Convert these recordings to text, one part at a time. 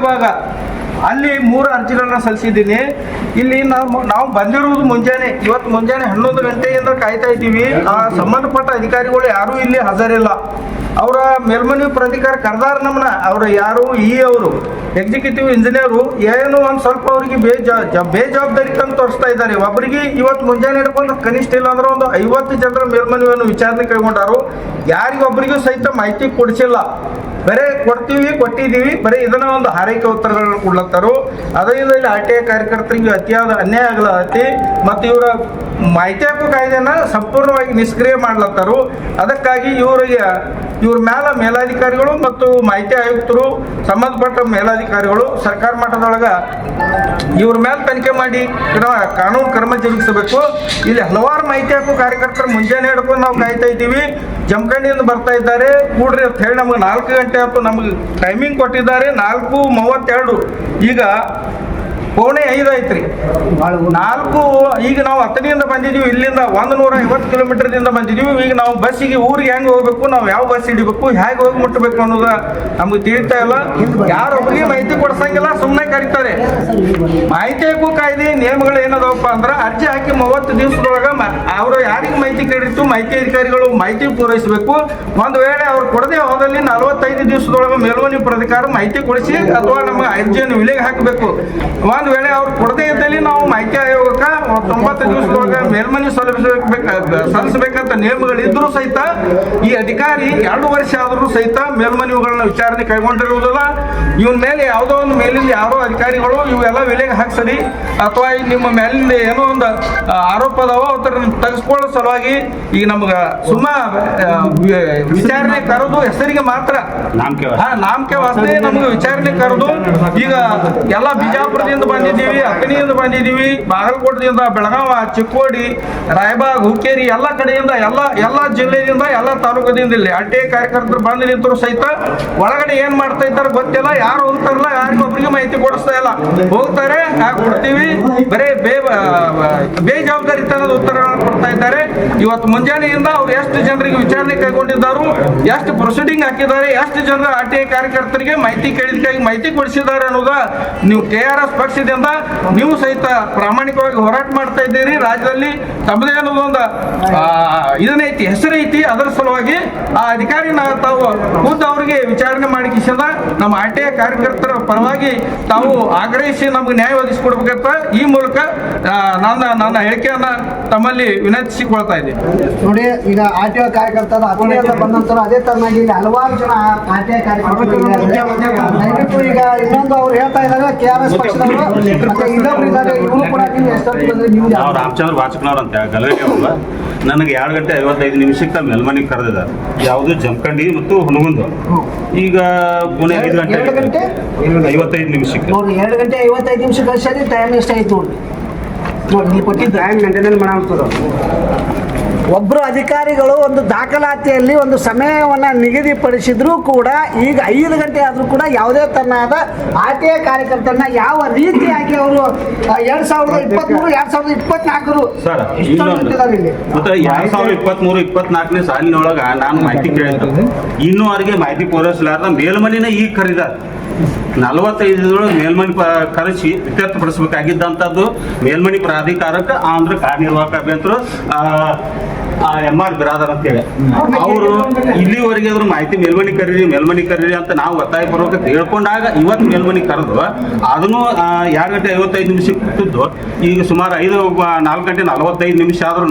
ವಿಭಾಗ ಅಲ್ಲಿ ಮೂರು ಅರ್ಜಿಗಳನ್ನ ಸಲ್ಲಿಸಿದ್ದೀನಿ. ಇಲ್ಲಿ ನಾವು ನಾವು ಬಂದಿರುವುದು ಮುಂಜಾನೆ, ಇವತ್ತು ಮುಂಜಾನೆ ಹನ್ನೊಂದು ಗಂಟೆಯಿಂದ ಕಾಯ್ತಾ ಇದ್ದೀವಿ. ಆ, ಸಂಬಂಧಪಟ್ಟ ಅಧಿಕಾರಿಗಳು ಯಾರೂ ಇಲ್ಲಿ ಹಾಜರಿಲ್ಲ. ಅವರ ಮೇಲ್ಮನವಿ ಪ್ರಾಧಿಕಾರ ಕರೆದಾರ ನಮ್ಮನ್ನ ಅವರು ಯಾರು ಈ ಅವರು ಎಕ್ಸಿಕ್ಯೂಟಿವ್ ಇಂಜಿನಿಯರು ಏನು ಒಂದು ಸ್ವಲ್ಪ ಅವರಿಗೆ ಬೇಜಾ ಬೇಜವಾಬ್ದಾರಿ ತಂದು ತೋರಿಸ್ತಾ ಇದ್ದಾರೆ. ಒಬ್ಬರಿಗೆ ಇವತ್ತು ಮುಂಜಾನೆ ಹಿಡ್ಕೊಂಡು ಕನಿಷ್ಠ ಇಲ್ಲ ಅಂದ್ರೆ ಒಂದು ಐವತ್ತು ಜನರ ಮೇಲ್ಮನವಿಯನ್ನು ವಿಚಾರಣೆ ಕೈಗೊಂಡಾರು ಯಾರಿಗೊಬ್ಬರಿಗೂ ಸಹಿತ ಮಾಹಿತಿ ಕೊಡಿಸಿಲ್ಲ. ಬರೇ ಕೊಡ್ತೀವಿ, ಕೊಟ್ಟಿದ್ದೀವಿ, ಬರೀ ಇದನ್ನ ಒಂದು ಹಾರೈಕೆ ಉತ್ತರಗಳನ್ನು ಕೊಡ್ಲತ್ತಾರು. ಅದರಿಂದ ಇಲ್ಲಿ ಆರ್ ಟಿ ಐ ಕಾರ್ಯಕರ್ತರಿಗೆ ಅತಿಯಾದ ಅನ್ಯಾಯ ಆಗ್ಲತ್ತಿ ಮತ್ತು ಇವರ ಮಾಹಿತಿ ಹಕ್ಕು ಕಾಯ್ದೆನ ಸಂಪೂರ್ಣವಾಗಿ ನಿಷ್ಕ್ರಿಯ ಮಾಡ್ಲತ್ತಾರು. ಅದಕ್ಕಾಗಿ ಇವರಿಗೆ ಇವ್ರ ಮ್ಯಾಲ ಮೇಲಾಧಿಕಾರಿಗಳು ಮತ್ತು ಮಾಹಿತಿ ಆಯುಕ್ತರು, ಸಂಬಂಧಪಟ್ಟ ಮೇಲಾಧಿಕಾರಿಗಳು, ಸರ್ಕಾರ ಮಟ್ಟದೊಳಗ ಇವ್ರ ಮೇಲೆ ತನಿಖೆ ಮಾಡಿ ಕಾನೂನು ಕ್ರಮ ಜರುಗಿಸಬೇಕು. ಇಲ್ಲಿ ಹಲವಾರು ಮಾಹಿತಿ ಹಕ್ಕು ಕಾರ್ಯಕರ್ತರು ಮುಂಜಾನೆ ಹಿಡ್ಕೊಂಡು ನಾವು ಕಾಯ್ತಾ ಇದ್ದೀವಿ. ಜಮಖಂಡಿಯಿಂದ ಬರ್ತಾ ಇದ್ದಾರೆ. ಕೂಡ್ರಿ ಅಂತ ಹೇಳಿ ನಮಗೆ ನಾಲ್ಕು ಗಂಟೆ ಆಯ್ತು ನಮಗೆ ಟೈಮಿಂಗ್ ಕೊಟ್ಟಿದ್ದಾರೆ. ನಾಲ್ಕು ಮೂವತ್ತೆರಡು. ಈಗ ಪೌಣೆ ಐದು ಐತ್ರಿ. ನಾಲ್ಕು, ಈಗ ನಾವು ಹತ್ತನೆಯಿಂದ ಬಂದಿದ್ದೀವಿ ಇಲ್ಲಿಂದ ಒಂದು ನೂರ ಐವತ್ತು ಕಿಲೋಮೀಟರ್ದಿಂದ ಬಂದಿದ್ದೀವಿ ಈಗ ನಾವು ಬಸ್ಸಿಗೆ ಊರಿಗೆ ಹೆಂಗೆ ಹೋಗ್ಬೇಕು, ನಾವು ಯಾವ ಬಸ್ ಹಿಡಿಬೇಕು, ಹೇಗೆ ಹೋಗಿ ಮುಟ್ಟಬೇಕು ಅನ್ನೋದು ನಮ್ಗೆ ತಿಳಿತಾ ಇಲ್ಲ. ಯಾರೊಬ್ಬರಿಗೆ ಮಾಹಿತಿ ಕೊಡ್ಸಂಗಿಲ್ಲ ಸುಮ್ಮನೆ ಕರೀತಾರೆ. ಮಾಹಿತಿ ಹಕ್ಕು ಕಾಯ್ದೆ, ನಿಯಮಗಳು ಏನದವಪ್ಪ ಅಂದ್ರೆ ಅರ್ಜಿ ಹಾಕಿ ಮೂವತ್ತು ದಿವಸದೊಳಗ ಅವರು ಯಾರಿಗೆ ಮಾಹಿತಿ ಕೇಳಿತ್ತು ಮಾಹಿತಿ ಅಧಿಕಾರಿಗಳು ಮಾಹಿತಿ ಪೂರೈಸಬೇಕು. ಒಂದು ವೇಳೆ ಅವ್ರು ಕೊಡದೆ ಹೋದಲ್ಲಿ ನಲವತ್ತೈದು ದಿವಸದೊಳಗೆ ಮೇಲ್ಮನವಿ ಪ್ರಾಧಿಕಾರ ಮಾಹಿತಿ ಕೊಡಿಸಿ, ಅಥವಾ ನಮ್ಮ ಅರ್ಜಿಯನ್ನು ವಿಲೆಗೆ ಹಾಕಬೇಕು. ಒಂದು ವೇಳೆ ಅವ್ರು ಕೊಡದೇ ಇದ್ದಲ್ಲಿ ನಾವು ಮಾಹಿತಿ ಆಯೋಗಕ್ಕ ತೊಂಬತ್ತು ದಿವಸದೊಳಗ ಮೇಲ್ಮನವಿ ಸಲ್ಲಿಸಬೇಕು ಸಲ್ಲಿಸಬೇಕಂತ ನಿಯಮಗಳಿದ್ರೂ ಸಹಿತ ಈ ಅಧಿಕಾರಿ ಎರಡು ವರ್ಷ ಆದರೂ ಸಹಿತ ಮೇಲ್ಮನವಿಗಳನ್ನ ವಿಚಾರಣೆ ಕೈಗೊಂಡಿರುವುದಿಲ್ಲ. ಇವನ್ ಮೇಲೆ ಯಾವುದೋ ಒಂದು ಮೇಲಿಂದ ಯಾರೋ ಅಧಿಕಾರಿಗಳು ಇವೆಲ್ಲ ವಿಲೆಗೆ ಹಾಕ್ಸರಿ ಅಥವಾ ನಿಮ್ಮ ಮೇಲಿಂದ ಏನೋ ಒಂದು ಆರೋಪ ಅದಾವ ಅದರ ತೆಗೆಸ್ಕೊಳ್ಳೋ ಸಲುವಾಗಿ ಈಗ ನಮ್ಗೆ ಸುಮ್ಮ ವಿಚಾರಣೆ ಕರೆದು ಹೆಸರಿಗೆ ಮಾತ್ರ. ನಾಮಕೆ ವಾಸ್ತೆ ನಮ್ಗೆ ವಿಚಾರಣೆ ಕರೆದು ಈಗ ಎಲ್ಲ ಬಿಜಾಪುರದಿಂದ ಬಂದಿದ್ದೀವಿ ಅಕ್ಕನಿಯಿಂದ ಬಂದಿದ್ದೀವಿ ಬಾಗಲಕೋಟದಿಂದ ಬೆಳಗಾವ, ಚಿಕ್ಕೋಡಿ, ರಾಯಬಾಗ್, ಹುಕ್ಕೇರಿ ಎಲ್ಲ ಕಡೆಯಿಂದ, ಎಲ್ಲ ಎಲ್ಲ ಜಿಲ್ಲೆಯಿಂದ, ಎಲ್ಲ ತಾಲೂಕದಿಂದ ಇಲ್ಲಿ ಅಡ್ಡೆ ಕಾರ್ಯಕರ್ತರು ಬಂದು ನಿಂತರು ಸಹಿತ. ಒಳಗಡೆ ಏನ್ ಮಾಡ್ತಾ ಇದ್ದಾರೆ ಗೊತ್ತಿಲ್ಲ, ಯಾರು ಹೋಗ್ತಾರಲ್ಲ ಯಾರಿಗೊಬ್ಬರಿಗೆ ಮಾಹಿತಿ ಕೊಡಿಸ್ತಾ ಇಲ್ಲ. ಹೋಗ್ತಾರೆ ಹಾಗೆ ಕೊಡ್ತೀವಿ ಬರೇ ಬೇ ಬೇಜವಾಬ್ದಾರಿತನದ ಉತ್ತರಗಳನ್ನು ಕೊಡ್ತಾ ಇದ್ದಾರೆ. ಇವತ್ತು ಮುಂಜಾನೆಯಿಂದ ಅವ್ರು ಎಷ್ಟು ಜನರಿಗೆ ವಿಚಾರಣೆ ಕೈಗೊಂಡಿದ್ದಾರು, ಎಷ್ಟು ಪ್ರೊಸೀಡಿಂಗ್ ಹಾಕಿದ್ದಾರೆ, ಎಷ್ಟು ಜನರ ಆರ್ ಟಿ ಐ ಕಾರ್ಯಕರ್ತರಿಗೆ ಮಾಹಿತಿ ಕೇಳಿದಕ್ಕಾಗಿ ಮಾಹಿತಿ ಕೊಡಿಸಿದ್ದಾರೆ ಅನ್ನೋದ ನೀವು ಕೆ ಆರ್ ಎಸ್ ಪಕ್ಷದಿಂದ ನೀವು ಸಹಿತ ಪ್ರಾಮಾಣಿಕವಾಗಿ ಹೋರಾಟ ಮಾಡ್ತಾ ಇದ್ದೀರಿ. ರಾಜ್ಯದಲ್ಲಿ ತಮ್ಮದೇ ಅನ್ನೋದೊಂದು ಇದನ್ನೈತಿ ಹೆಸರೈತಿ ಅದರ ಸಲುವಾಗಿ ಆ ಅಧಿಕಾರಿನ ತಾವು ಖುದ್ದು ಅವರಿಗೆ ವಿಚಾರಣೆ ಮಾಡಿ ನಮ್ಮ ಆರ್ ಟಿ ಐ ಕಾರ್ಯಕರ್ತರ ಪರವಾಗಿ ತಾವು ಆಗ್ರಹಿಸಿ ನಮ್ಗೆ ನ್ಯಾಯ ಒದಗಿಸಿಕೊಡ್ಬೇಕಂತ ಈ ಮೂಲಕ ನನ್ನ ನನ್ನ ಹೇಳಿಕೆಯನ್ನ ತಮ್ಮಲ್ಲಿ ವಿನಂತಿಸಿಕೊಳ್ತಾ ಇದ್ದೀನಿ. ನೋಡಿ, ಈಗ ಆರ್ ಟಿ ಐ ಕಾರ್ಯಕರ್ತರ ಬಂದಂತ ಅದೇ ತರನಾಗಿ ಇಲ್ಲಿ ಹಲವಾರು ಜನ ಆರ್ ಟಿ ಐ ಕಾರ್ಯಕರ್ತರು ಈಗ ಇನ್ನೊಂದು ಅವ್ರು ಹೇಳ್ತಾ ಇದ್ದಾರೆ, ಕೆ ಆರ್ ಎಸ್ ಪಕ್ಷದವರು. ನೀವು ರಾಮಚಂದ್ರ ವಾಚಕನವ್ರು ಅಂತ ಗಲಗಲಿ ಅವರು. ನನಗೆ ಎರಡು ಗಂಟೆ ಐವತ್ತೈದು ನಿಮಿಷಕ್ಕೆ ಮೆಲ್ಮನಿಗೆ ಕರೆದಿದ್ದಾರೆ. ಯಾವುದು ಜಮಖಂಡಿ ಮತ್ತು ಹುನಗುಂದು ಈಗ ಪುಣೆ ಐದು ಗಂಟೆ ಐವತ್ತೈದು ನಿಮಿಷಕ್ಕೆ. ನೋಡಿ ಎರಡು ಗಂಟೆ ಐವತ್ತೈದು ನಿಮಿಷ ಕಳಿಸಿದ್ರೆ ಟೈಮ್ ಎಷ್ಟಾಯ್ತು ನೋಡಿ ನೋಡಿ ನೀವು ಕೊಟ್ಟಿದ್ದ ಟೈಮ್ ಮೇಂಟೈನ್ ಮಾಡಾಕ್ತದ ಒಬ್ಬರು ಅಧಿಕಾರಿಗಳು ಒಂದು ದಾಖಲಾತಿಯಲ್ಲಿ ಒಂದು ಸಮಯವನ್ನು ನಿಗದಿಪಡಿಸಿದ್ರು ಕೂಡ ಈಗ ಐದು ಗಂಟೆ ಆದರೂ ಕೂಡ ಯಾವುದೇ ತರನಾದ ಆರ್ ಟಿ ಐ ಕಾರ್ಯಕರ್ತರನ್ನ ಯಾವ ರೀತಿಯಾಗಿ ಅವರು ಎರಡ್ ಸಾವಿರದ ಇಪ್ಪತ್ಮೂರು ಎರಡ್ ಸಾವಿರದ ಇಪ್ಪತ್ನಾಲ್ಕರು ಮತ್ತೆ ಎರಡ್ ಸಾವಿರದ ಇಪ್ಪತ್ಮೂರು ಇಪ್ಪತ್ನಾಲ್ಕನೇ ಸಾಲಿನೊಳಗ ನಾನು ಮಾಹಿತಿ ಕೇಳ್ತೀನಿ ಇನ್ನೂ ಅವರಿಗೆ ಮಾಹಿತಿ ಪೂರೈಸಲಾರ್ದ ಮೇಲ್ಮನಿನ ಈಗ ಕರೀದಾರ ನಲವತ್ತೈದರೊಳಗೆ ಮೇಲ್ಮನಿ ಕರೆಸಿ ಇತ್ಯರ್ಥಪಡಿಸಬೇಕಾಗಿದ್ದಂಥದ್ದು ಮೇಲ್ಮನಿ ಪ್ರಾಧಿಕಾರಕ್ಕೆ ಆಂಧ್ರ ಕಾರ್ಯನಿರ್ವಾಹಕ ಅಭಿಯಂತರು ಎಂ ಆರ್ ಬಿರಾದರ್ ಅಂತೇಳಿ. ಅವರು ಇಲ್ಲಿವರೆಗೆ ಅದ್ರ ಮಾಹಿತಿ ಮೇಲ್ಮನಿ ಕರೀರಿ ಮೇಲ್ಮನಿ ಕರೀರಿ ಅಂತ ನಾವು ಒತ್ತಾಯಪೂರ್ವಕ ಕೇಳ್ಕೊಂಡಾಗ ಇವತ್ತು ಮೇಲ್ಮನಿ ಕರೆದು, ಅದನ್ನು ಎರಡು ಗಂಟೆ ಐವತ್ತೈದು ನಿಮಿಷಕ್ಕೆ ಕೊಟ್ಟಿದ್ದು, ಈಗ ಸುಮಾರು ಐದು, ನಾಲ್ಕು ಗಂಟೆ ನಲವತ್ತೈದು ನಿಮಿಷ ಆದ್ರೂ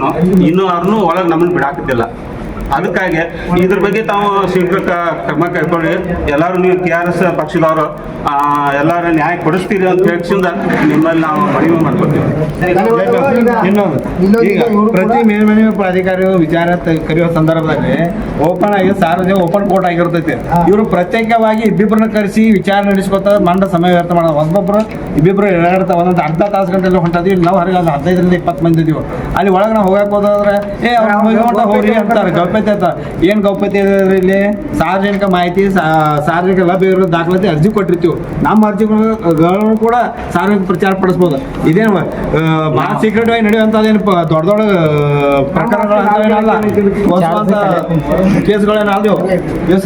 ಇನ್ನೂ ಅವ್ರನ್ನೂ ಒಳಗೆ ನಮ್ಮನ್ನು ಬಿಡಾಕತ್ತಿಲ್ಲ. ಅದಕ್ಕಾಗಿ ಇದ್ರ ಬಗ್ಗೆ ತಾವು ಶೀಘ್ರ ಕ್ರಮ ಕೈಗೊಳ್ಳಿ ಎಲ್ಲರೂ ನೀವು ಕೆ ಆರ್ ಎಸ್ ಪಕ್ಷದವರು ಆ, ಎಲ್ಲರೂ ನ್ಯಾಯ ಕೊಡಿಸ್ತೀರಿ ಅಂತ ಹೇಳ್ಸಿಂದ ನಿಮ್ಮಲ್ಲಿ ನಾವು ಮನವಿ ಮಾಡ್ಕೊತೀವಿ. ಇನ್ನೊಂದು ಈಗ ಪ್ರತಿ ಮೇಲ್ಮನೆ ಪ್ರಾಧಿಕಾರಿಯು ವಿಚಾರ ಕರೆಯುವ ಕರೆಯೋ ಸಂದರ್ಭದಲ್ಲಿ ಓಪನ್ ಆಗಿ ಸಾರ್ವಜನಿಕ ಓಪನ್ ಕೋರ್ಟ್ ಆಗಿರ್ತೈತಿ. ಇವರು ಪ್ರತ್ಯೇಕವಾಗಿ ಇಬ್ಬಿಬ್ಬರನ್ನ ಕರೆಸಿ ವಿಚಾರ ನಡೆಸ್ಕೊತ ಮಂಡ ಸಮಯ ವ್ಯರ್ಥ ಮಾಡೋದು. ಒಬ್ಬೊಬ್ರು ಇಬ್ಬಿಬ್ರು ಎರಡಾಡ್ತಾ ಒಂದೊಂದು ಅರ್ಧ ತಾಸು ಗಂಟೆ ಹೊಂಟದ್ವಿ. ನಾವು ಹೊರಗೆ ಒಂದು ಹದಿನೈದರಿಂದ ಇಪ್ಪತ್ತು ಮಂದಿ ಇದೀವಿ ಅಲ್ಲಿ ಒಳಗೆ ನಾವು ಹೋಗಕ್ಕೆ ಹೋದ್ರೆ ಏ ಅವ್ರು ಹೋಗಿ ಹೋಗ್ರಿ ಅಂತಾರೆ. ಗಲ್ಪೆ ಗೌಪ್ಯತೆ ಅಂತ. ಏನು ಗೌಪ್ಯತೆ ಇದೆ ಇಲ್ಲಿ? ಸಾರ್ವಜನಿಕ ಮಾಹಿತಿ ಸಾರ್ವಜನಿಕ ಲಭ್ಯ ಇರೋ ದಾಖಲಾತಿ ಅರ್ಜಿ ಕೊಟ್ಟಿರ್ತೀವಿ. ನಮ್ಮ ಅರ್ಜಿಗಳನ್ನು ಕೂಡ ಸಾರ್ವಜನಿಕ ಪ್ರಚಾರ ಪಡಿಸ್ಬೋದು. ಇದೇನು ಭಾಳ ಸೀಕ್ರೆಟ್ ಆಗಿ ನಡೆಯುವಂಥದ್ದೇನು ದೊಡ್ಡ ದೊಡ್ಡ ಹೊಸ ಕೇಸ್ಗಳೇನಲ್ಲ ಇವು?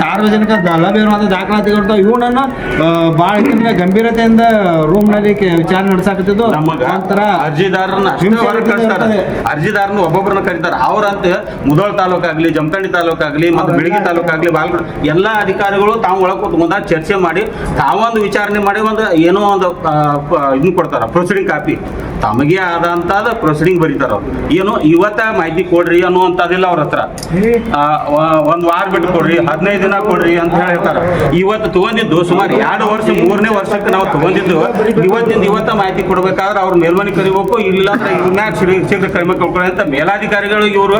ಸಾರ್ವಜನಿಕ ಲಭ್ಯ ಇರುವಂಥ ದಾಖಲಾತಿಗಳು ಇವನನ್ನು ಭಾಳ ಗಂಭೀರತೆಯಿಂದ ರೂಮ್ನಲ್ಲಿ ವಿಚಾರಣೆ ನಡೆಸಾಕತ್ತಿದ್ದು. ನಂತರ ಒಂಥರ ಇರ್ತದೆ. ಅರ್ಜಿದಾರನ ಒಬ್ಬೊಬ್ಬರನ್ನ ಕರೀತಾರೆ. ಅವ್ರಂತ ಮುದೋಳ್ ತಾಲೂಕಾಗ್ಲಿ ಜಮಖಂಡಿ ತಾಲೂಕಾಗ್ಲಿ ಮತ್ತು ಬೆಳಗಿ ತಾಲೂಕಾಗ್ಲಿ ಬಾಲ್ಕೋಟ್ ಎಲ್ಲಾ ಅಧಿಕಾರಿಗಳು ತಾವು ಒಳಗೆ ಕೂತ್ಕೊಂಡ ಚರ್ಚೆ ಮಾಡಿ ತಾವೊಂದು ವಿಚಾರಣೆ ಮಾಡಿ ಒಂದು ಏನೋ ಒಂದು ಇದನ್ನ ಕೊಡ್ತಾರ ಪ್ರೊಸೀಡಿಂಗ್ ಕಾಪಿ ತಮಗೆ ಆದಂತಾದ ಪ್ರೊಸೀಡಿಂಗ್ ಬರೀತಾರ ಅವ್ರು. ಏನು ಇವತ್ತ ಮಾಹಿತಿ ಕೊಡ್ರಿ ಅನ್ನುವಂಥದ್ದಿಲ್ಲ ಅವ್ರ ಹತ್ರ. ಒಂದ್ ವಾರ ಬಿಟ್ಟು ಕೊಡ್ರಿ ಹದಿನೈದು ದಿನ ಕೊಡ್ರಿ ಅಂತ ಹೇಳ್ತಾರ. ಇವತ್ತು ತಗೊಂಡಿದ್ದು ಸುಮಾರು ಎರಡು ವರ್ಷ ಮೂರನೇ ವರ್ಷಕ್ಕೆ ನಾವು ತಗೊಂಡಿದ್ದು. ಇವತ್ತಿಂದ ಇವತ್ತ ಮಾಹಿತಿ ಕೊಡ್ಬೇಕಾದ್ರೆ ಅವ್ರ ಮೇಲ್ಮನೆ ಕರಿಬೇಕು ಇಲ್ಲ ಅಂದ್ರೆ ಇವ್ರನ್ನ ಶೀಘ್ರ ಕ್ರಮ ಕಳ್ಕೊಳ್ಳಿ ಅಂತ ಮೇಲಾಧಿಕಾರಿಗಳು ಇವರು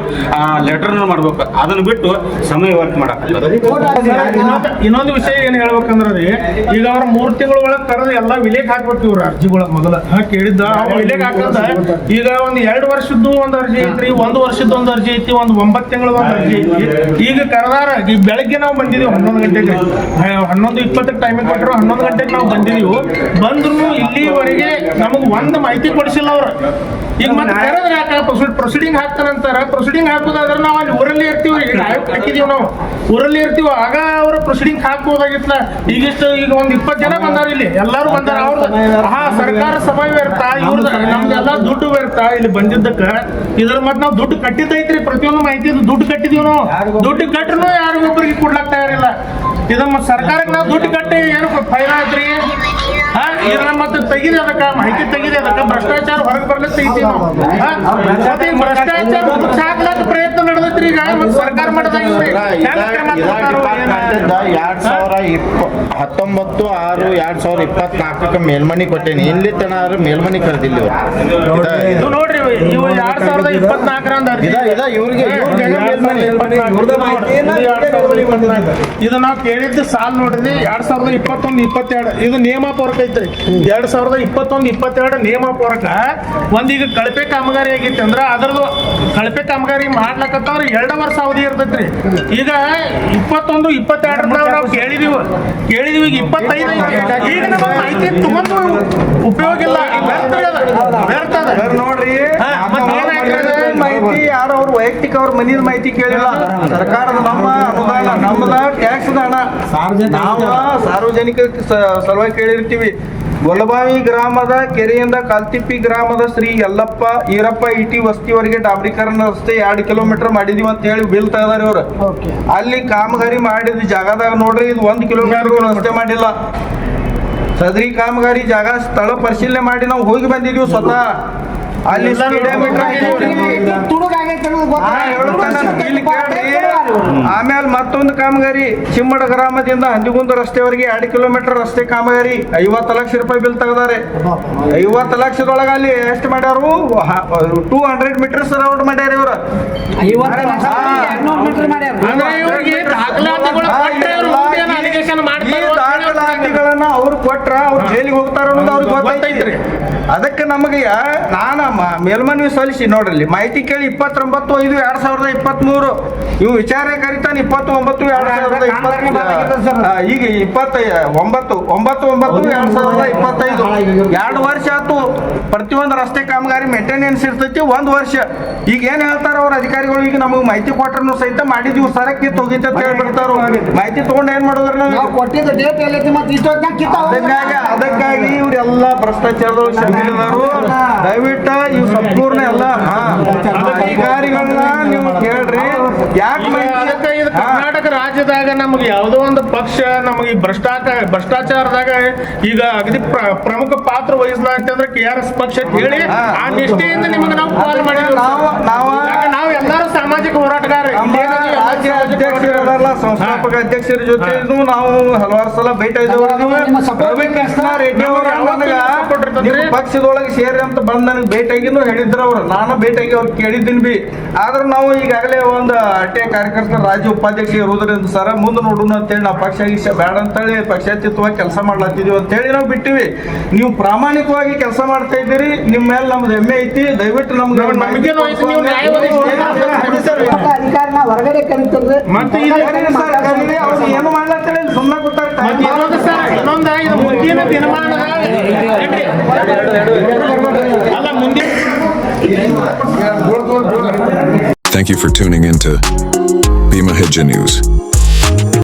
ಲೆಟರ್ನ ಮಾಡ್ಬೇಕು. ಅದನ್ನ ಬಿಟ್ಟು ಸಮಯ ವರ್ಕ್ ಮಾಡಕ್ ಇನ್ನೊಂದು ವಿಷಯ ಏನು ಹೇಳ್ಬೇಕಂದ್ರೆ ಈಗ ಅವ್ರ ಮೂರ್ ತಿಂಗಳ ಒಳಗ್ ಕರೆದು ಎಲ್ಲಾ ವಿಲೇಖ ಹಾಕ್ಬೇಕು ಇವ್ರ ಅರ್ಜಿಗಳ ಮೊದಲ. ಕೇಳಿದ್ದ? ವಿಲೇಕ್ ವಿಲೇಖ ಹಾಕಂದ ಈಗ ಒಂದ್ ಎರಡು ವರ್ಷದ್ದು ಒಂದು ಅರ್ಜಿ ಐತ್ರಿ ಒಂದು ವರ್ಷದ ಒಂದು ಅರ್ಜಿ ಐತಿ ಒಂದು ಒಂಬತ್ತು ತಿಂಗಳ ಒಂದು ಅರ್ಜಿ ಐತಿ. ಈಗ ಕರೆದಾರ ಈ ಬೆಳಗ್ಗೆ ನಾವು ಬಂದಿದೀವಿ ಹನ್ನೊಂದು ಗಂಟೆಗೆ. ಹನ್ನೊಂದು ಇಪ್ಪತ್ತಕ್ಕೆ ಟೈಮಿಂಗ್ ಕೊಟ್ಟರು ಹನ್ನೊಂದು ಗಂಟೆಗೆ ನಾವು ಬಂದಿದೀವಿ. ಬಂದ್ರು ಇಲ್ಲಿವರೆಗೆ ನಮಗೆ ಒಂದು ಮಾಹಿತಿ ಕೊಡಿಸಿಲ್ಲ ಅವ್ರು. ಈಗ ಮತ್ತೆ ಕರೆದ್ರೆ ಯಾಕೆ ಪ್ರೊಸೀಡಿಂಗ್ ಹಾಕ್ತಾರಂತಾರ. ಪ್ರೊಸೀಡಿಂಗ್ ಹಾಕೋದಾದ್ರೆ ನಾವು ಅಲ್ಲಿ ಊರಲ್ಲಿ ಇರ್ತೀವಿ ಈಗ ಆಯೋಗ ಹಾಕಿದೀವಿ ನಾವು. ಊರಲ್ಲಿ ಇರ್ತೀವಿ. ಆಗ ಅವ್ರ ಪ್ರೊಸೀಡಿಂಗ್ ಹಾಕ್ಬೋದಾಗಿತ್ತಲ್ಲ ಈಗಿಷ್ಟು ಈಗ ಒಂದ್ ಇಪ್ಪತ್ತು ಜನ ಬಂದಾರ ಇಲ್ಲಿ. ಎಲ್ಲಾರು ಬಂದಾರ. ಅವ್ರ ಹಾ ಸರ್ಕಾರ ಸಮಯ ವ್ಯರ್ಥ ಇವ್ರದ್ದು ನಮ್ದೆಲ್ಲ ದುಡ್ಡು ವ್ಯರ್ಥ ಇಲ್ಲಿ ಬಂದಿದ್ದಕ್ಕ. ಇದ್ರ ಮತ್ ನಾವು ದುಡ್ಡು ಕಟ್ಟಿದ್ದೈತ್ರಿ. ಪ್ರತಿಯೊಂದು ಮಾಹಿತಿ ದುಡ್ಡು ಕಟ್ಟಿದೀವಿ ನಾವು. ದುಡ್ಡು ಯಾರು ಯಾರಿಗೊಬ್ಬರಿಗೆ ಕೊಡ್ಲಾಕ್ ತಯಾರಿಲ್ಲ. ಇದಮ್ಮ ಸರ್ಕಾರಕ್ಕೆ ನಾವು ದುಡ್ಡು ಕಟ್ಟಿ ಏನು ಫೈದಾ ಆಯ್ತ್ರಿ ಹಾ? ಇದನ್ನ ಮತ್ತೆ ತೆಗಿದೆ ಅದಕ್ಕ ಮಾಹಿತಿ ತೆಗಿದೆ ಅದಕ್ಕ ಭ್ರಷ್ಟಾಚಾರ ಹೊರಗೆ ಬರ್ಲಿಕ್ಕೆ ತೆಗಿತೀವಿ ನಾವು ಭ್ರಷ್ಟಾಚಾರ ಮುಚ್ಚಾಕ್ಲಕ್ಕ ಪ್ರಯತ್ನ ನಡೆದೈತ್ರಿ ಈಗ ಸರ್ಕಾರ? ಎರಡ್ ಸಾವಿರ ಇಪ್ಪ ಹತ್ತೊಂಬತ್ತು ಆರು ಎರಡ್ ಸಾವಿರ ಇಪ್ಪತ್ನಾಲ್ಕಕ್ಕೆ ಮೇಲ್ಮನಿ ಕೊಟ್ಟೇನಿ ಇಲ್ಲಿ ತನ ಮೇಲ್ಮನಿ ಕರೆದಿಲ್ಲ. ಇದ- ನೋಡ್ರಿ ಇವು ಎರಡ್ ಸಾವಿರದ ಇಪ್ಪತ್ನಾಲ್ಕರಂದ ಇವ್ರಿಗೆ ಇದು ನಾವು ಕೇಳಿದ್ದು ಸಾಲ್ ನೋಡ್ರಿ ಎರಡ್ ಸಾವಿರದ ಇಪ್ಪತ್ತೊಂದು ಇಪ್ಪತ್ತೆರಡು ಇದು ನಿಯಮಾಪೂರ್ವಕ ಐತ್ರಿ ಎರಡ್ ಸಾವಿರದ ಇಪ್ಪತ್ತೊಂದು ಇಪ್ಪತ್ತೆರಡು ನಿಯಮ ಪೂರಕ ಒಂದೀಗ ಕಳಪೆ ಕಾಮಗಾರಿ ಆಗಿತ್ತು ಅಂದ್ರ ಅದರದು ಕಳಪೆ ಕಾಮಗಾರಿ ಮಾಡ್ಲಕತ್ತವ್ರ ಎರಡು ವರ್ಷ ಅವಧಿ ಇರ್ತೈತ್ರಿ. ಈಗ ಇಪ್ಪತ್ತೊಂದು ಇಪ್ಪತ್ತೆರಡು ನಾವು ಕೇಳಿದೀವಿ. ಕೇಳಿದೀವಿ ಈಗ ಇಪ್ಪತ್ತೈದು ಐತಿ. ಈಗ ನಮಗೆ ಮಾಹಿತಿ ತಗೊಂಡು ಉಪಯೋಗ ಇಲ್ಲ. ವ್ಯರ್ಥ ಅದ. ನೋಡ್ರಿ ಮತ್ತೆ ಏನಾಗ್ತದೆ? ಮಾಹಿತಿ ಯಾರು ಅವ್ರ ವೈಯಕ್ತಿಕ ಅವ್ರ ಮನಿದ ಮಾಹಿತಿ ಕೇಳಿಲ್ಲ. ಸರ್ಕಾರದ ನಮ್ಮ ಅನುದಾನ ನಮ್ಮದ ಟ್ಯಾಕ್ಸ್ ಹಣ. ಸಾರ್ವಜನಿಕ ನಾವು ಸಾರ್ವಜನಿಕ ಸ- ಸಲುವಾಗಿ ಕೇಳಿರ್ತೀವಿ. ಗೊಲಬಾವಿ ಗ್ರಾಮದ ಕೆರೆಯಿಂದ ಕಲ್ತಿಪ್ಪಿ ಗ್ರಾಮದ ಶ್ರೀ ಯಲ್ಲಪ್ಪ ಈರಪ್ಪ ಇಟಿ ವಸ್ತಿವರೆಗೆ ಡಾಂಬರೀಕರಣ ರಸ್ತೆ ಎರಡು ಕಿಲೋಮೀಟರ್ ಮಾಡಿದೀವಿ ಅಂತ ಹೇಳಿ ಬಿಲ್ ಇದಾರೆ ಅವ್ರು ಅಲ್ಲಿ ಕಾಮಗಾರಿ ಮಾಡಿದ ಜಾಗದಾಗ ನೋಡ್ರಿ ಇದು ಒಂದು ಕಿಲೋಮೀಟರ್ ರಸ್ತೆ ಮಾಡಿಲ್ಲ. ಸದರಿ ಕಾಮಗಾರಿ ಜಾಗ ಸ್ಥಳ ಪರಿಶೀಲನೆ ಮಾಡಿ ನಾವು ಹೋಗಿ ಬಂದಿದೀವಿ ಸ್ವತಃ. ಅಲ್ಲಿ ಆಮೇಲೆ ಮತ್ತೊಂದು ಕಾಮಗಾರಿ ಚಿಮ್ಮಡ ಗ್ರಾಮದಿಂದ ಹಂದಿಗುಂದ ರಸ್ತೆವರೆಗೆ ಎರಡು ಕಿಲೋಮೀಟರ್ ರಸ್ತೆ ಕಾಮಗಾರಿ. ಐವತ್ತು ಲಕ್ಷ ರೂಪಾಯಿ ಬಿಲ್ ತೆಗದಾರೆ. ಐವತ್ತು ಲಕ್ಷದೊಳಗ ಅಲ್ಲಿ ಎಷ್ಟು ಮಾಡ್ಯಾರು? ಟೂ ಹಂಡ್ರೆಡ್ ಮೀಟರ್ಸ್ ರೌಂಡ್ ಮಾಡ್ಯಾರ ಇವ್ರು. ಇವ್ರಿಗೆ ದಾಖಲಾತಿಗಳನ್ನ ಅವ್ರು ಕೊಟ್ರ ಅವ್ರು ಜೈಲಿಗೆ ಹೋಗ್ತಾರ ಅನ್ನೋದು ಅವ್ರಿಗೆ ಗೊತ್ತೈತ್ರಿ. ಅದಕ್ಕೆ ನಮಗೆ ನಾನು ಮೇಲ್ಮನವಿ ಸಲ್ಲಿಸಿ ನೋಡ್ರಿ ಮಾಹಿತಿ ಕೇಳಿ ಇಪ್ಪತ್ತೊಂಬತ್ತು ಐದು ಎರಡ್ ಸಾವಿರದ ಇಪ್ಪತ್ತ್ ಮೂರು ಇವು ವಿಚಾರ ಕರಿತಾನೆ ಇಪ್ಪತ್ತು ಒಂಬತ್ತು ಎರಡ್ ಸಾವಿರದ ಇಪ್ಪತ್ತ ಈಗ ಇಪ್ಪತ್ತ ಒಂಬತ್ತು ಒಂಬತ್ತು ಒಂಬತ್ತು ಎರಡ್ ಸಾವಿರದ ಇಪ್ಪತ್ತೈದು. ಎರಡು ವರ್ಷ ಆತು ಪ್ರತಿಯೊಂದು ರಸ್ತೆ ಕಾಮಗಾರಿ ಮೇಂಟೆನೆನ್ಸ್ ಇರ್ತೈತಿ ಒಂದ್ ವರ್ಷ. ಈಗ ಏನ್ ಹೇಳ್ತಾರ ಅವ್ರ ಅಧಿಕಾರಿಗಳು? ಈಗ ನಮಗೆ ಮಾಹಿತಿ ಕೊಟ್ರನು ಸಹಿತ ಮಾಡಿದೀವಿ. ಸರಕ್ಕೆ ತೊಗಿತ ಅಂತ ಹೇಳ್ಬಿಡ್ತಾರ ಮಾಹಿತಿ ತಗೊಂಡ್ ಏನ್ ಮಾಡೋದ್ರ ನಾವು ನಾವು ಕೊಟ್ಟಿದ್ದ ಡೇಟ್ ಮತ್ತೆ ಇಷ್ಟೊತ್ತಿನಾಗ ಅದಕ್ಕಾಗಿ ಅದಕ್ಕಾಗಿ ಇವರೆಲ್ಲ ಭ್ರಷ್ಟಾಚಾರದವರು ಶಾಮೀಲಿದಾರು ದಯವಿಟ್ಟು ಇವ್ ಸಂಪೂರ್ಣ ಎಲ್ಲ ಅಧಿಕಾರಿಗಳನ್ನ ನೀವು ಕೇಳ್ರಿ ಯಾಕೆ ಕರ್ನಾಟಕ ರಾಜ್ಯದಾಗ ನಮ್ಗೆ ಯಾವುದೋ ಒಂದು ಪಕ್ಷ ನಮಗೆ ಈ ಭ್ರಷ್ಟಾಚಾರ ಭ್ರಷ್ಟಾಚಾರದಾಗ ಈಗ ಅಗದಿ ಪ್ರ- ಪ್ರಮುಖ ಪಾತ್ರ ವಹಿಸಲಾಗ್ತಂದ್ರೆ ಕೆ ಆರ್ ಎಸ್ ಪಕ್ಷ ಅಂತ ಹೇಳಿ ಆ ನಿಷ್ಠೆಯಿಂದ ನಿಮಗೆ ನಾವು ಕಾಲ್ ಮಾಡಿದ್ವಿ ನಾವು ಎಲ್ಲರೂ ಸಾಮಾಜಿಕ ಹೋರಾಟಗಾರ ರಾಜ್ಯ ಅಧ್ಯಕ್ಷರಲ್ಲ ಸಂಸ್ಥಾಪಕ ಅಧ್ಯಕ್ಷರ ಜೊತೆ ನಾವು ಹಲವಾರು ಸಲ ಭೇಟಿ ರೆಡ್ಡಿ ಅವರು ಪಕ್ಷದೊಳಗೆ ಸೇರಿ ಅಂತ ಬಂದ್ ನನಗೆ ಭೇಟಿಯಾಗಿನೂ ಹೇಳಿದ್ರು ಅವ್ರು ನಾನು ಭೇಟಿಯಾಗಿ ಅವ್ರು ಕೇಳಿದ್ದೀನಿ ಬಿ ಆದ್ರೆ ನಾವು ಈಗಾಗಲೇ ಒಂದು ಅಟ್ಟೆ ಕಾರ್ಯಕರ್ತರ ರಾಜ್ಯ ಉಪಾಧ್ಯಕ್ಷ ಇರೋದ್ರಿಂದ ಸರ ಮುಂದೆ ನೋಡೋಣ ಅಂತೇಳಿ ನಾವು ಪಕ್ಷ ಗಿಕ್ಷ ಬೇಡ ಅಂತೇಳಿ ಪಕ್ಷಾತೀತವಾಗಿ ಕೆಲಸ ಮಾಡ್ಲತ್ತಿದೀವಿ ಅಂತೇಳಿ ನಾವು ಬಿಟ್ಟಿವಿ ನೀವು ಪ್ರಾಮಾಣಿಕವಾಗಿ ಕೆಲಸ ಮಾಡ್ತಾ ಇದ್ದೀರಿ ನಿಮ್ಮ ಮೇಲೆ ನಮ್ದು ಹೆಮ್ಮೆ ಐತಿ ದಯವಿಟ್ಟು ನಮ್ಗೆ ನಮ್ಗೇನು ಐತಿ, ನೀವು ನ್ಯಾಯ ಒದಗಿಸಿ. ಸರ್ ಅಧಿಕಾರಿನ ಹೊರಗಡೆ ಕರಿತಾರೆ ಮತ್ತೆ ಇದು ಕರೀರಿ ಸರ್, ಕರೀರಿ. ಅವ್ರು ಏನು ಮಾಡ್ಲತ್ತಿಲ್ಲ ಇಲ್ಲಿ ಸುಮ್ಮನೆ ಕೂತಾರೆ ಮತ್ತೆ ಇನ್ನೊಂದು ಸರ್ ಇನ್ನೊಂದ ಇದು ಮುಂದಿನ ದಿನಮಾನದಾಗ ಅಲ್ಲ ಮುಂದಿನ Thank you for tuning in to Bima Hija News.